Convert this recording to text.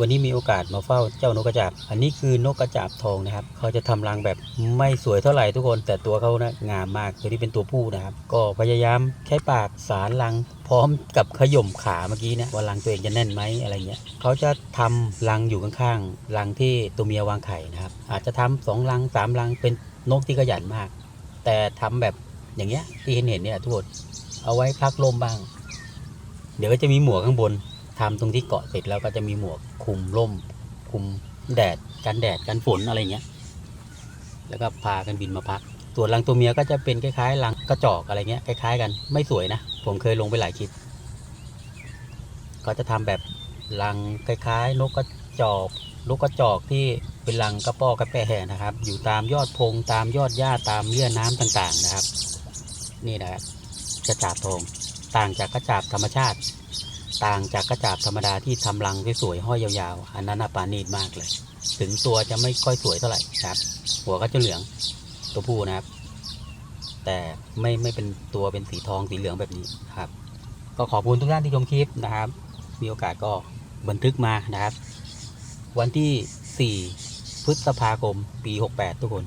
วันนี้มีโอกาสมาเฝ้าเจ้านกกระจาบ อันนี้คือนกกระจาบทองนะครับ เขาจะทำรังแบบไม่สวยเท่าไหร่ทุกคน แต่ตัวเขานะงามมากตัวนี้เป็นตัวผู้นะครับ ก็พยายามใช้ปากสารรัง พร้อมกับขย่มขาเมื่อกี้เนี่ยว่ารังตัวเองจะแน่นไหมอะไรเงี้ย เขาจะทำรังอยู่ข้างๆ รังที่ตัวเมียวางไข่นะครับ อาจจะทำสองรังสามรังเป็นนกที่ขยันมาก แต่ทำแบบอย่างเงี้ยที่เห็นเห็นเนี่ยทุกคนเอาไว้พักลมบ้าง เดี๋ยวก็จะมีหมวกข้างบน ทำตรงที่เกาะเสร็จแล้วก็จะมีหมวกคุมร่ม คุมแดดกันแดดกันฝนอะไรเงี้ย แล้วก็พากันบินมาพักส่วนรังตัวเมียก็จะเป็นคล้ายๆรังกระจอกอะไรเงี้ยคล้ายๆกันไม่สวยนะ ผมเคยลงไปหลายคลิปก็จะทำแบบรังคล้ายๆ นกกระจอกนกกระจอกที่เป็นรังกระป้อกระแปะนะครับ อยู่ตามยอดพงตามยอดหญ้าตามเยื่อน้ำต่างๆนะครับ นี่นะครับกระจาบทองต่างจากกระจาบธรรมชาติ ต่างจากกระจาบธรรมดาที่ทำรังสวยๆห้อยยาวๆ อันนั้นปานีดมากเลย ถึงตัวจะไม่ค่อยสวยเท่าไหร่ครับ หัวก็จะเหลืองตัวผู้นะครับ แต่ไม่ไม่เป็นตัวเป็นสีทองสีเหลืองแบบนี้ครับ ก็ขอบคุณทุกท่านที่ชมคลิปนะครับ มีโอกาสก็บันทึกมานะครับ วันที่ 4 พฤษภาคม ปี 68 ทุกคน